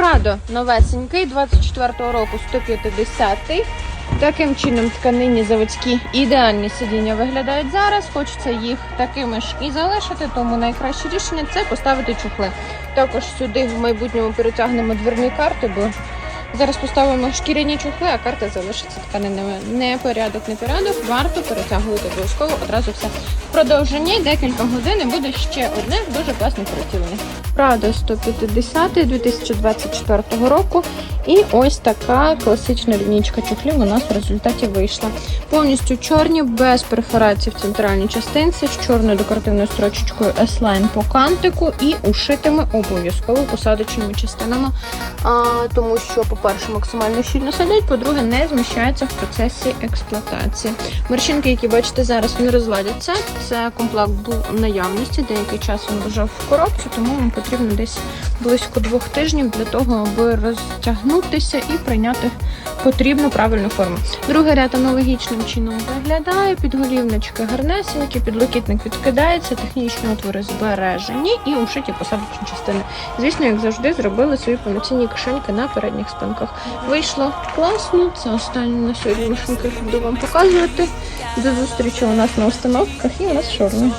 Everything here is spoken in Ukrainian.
Прадо новесенький, 24-го року 150-й. Таким чином тканині заводські ідеальні сидіння виглядають зараз. Хочеться їх такими ж і залишити, тому найкраще рішення це поставити чохли. Також сюди в майбутньому перетягнемо дверні карти, бо зараз поставимо шкіряні чохли, а карта залишиться тканинами. Не порядок, не порядок. Варто перетягувати обов'язково одразу все. В продовженні декілька годин буде ще одне дуже класне перетілення. Прада 150 2024 року. І ось така класична лінійка чохлів у нас в результаті вийшла. Повністю чорні, без перфорацій в центральній частинці, з чорною декоративною строчечкою S-Line по кантику і ушитими обов'язково посадочними частинами. А, тому що, по-перше, максимально щільно сидять, по-друге, не зміщаються в процесі експлуатації. Морщинки, які бачите зараз, вони розладяться. Це комплект був в наявності. Деякий час він лежав в коробці, тому вам потрібно десь близько двох тижнів для того, аби розтягнутися і прийняти потрібну правильну форму. Другий ряд аналогічним чином виглядає. Підголівнички гарнесенькі, підлокітник відкидається, технічні отвори збережені і ушиті посадочні частини. Звісно, як завжди, зробили свої повноцінні кишеньки на передніх спинках. Вийшло класно. Це останні на сьогодні машинки, буду вам показувати. До зустрічі у нас на установках і у нас шоурумі.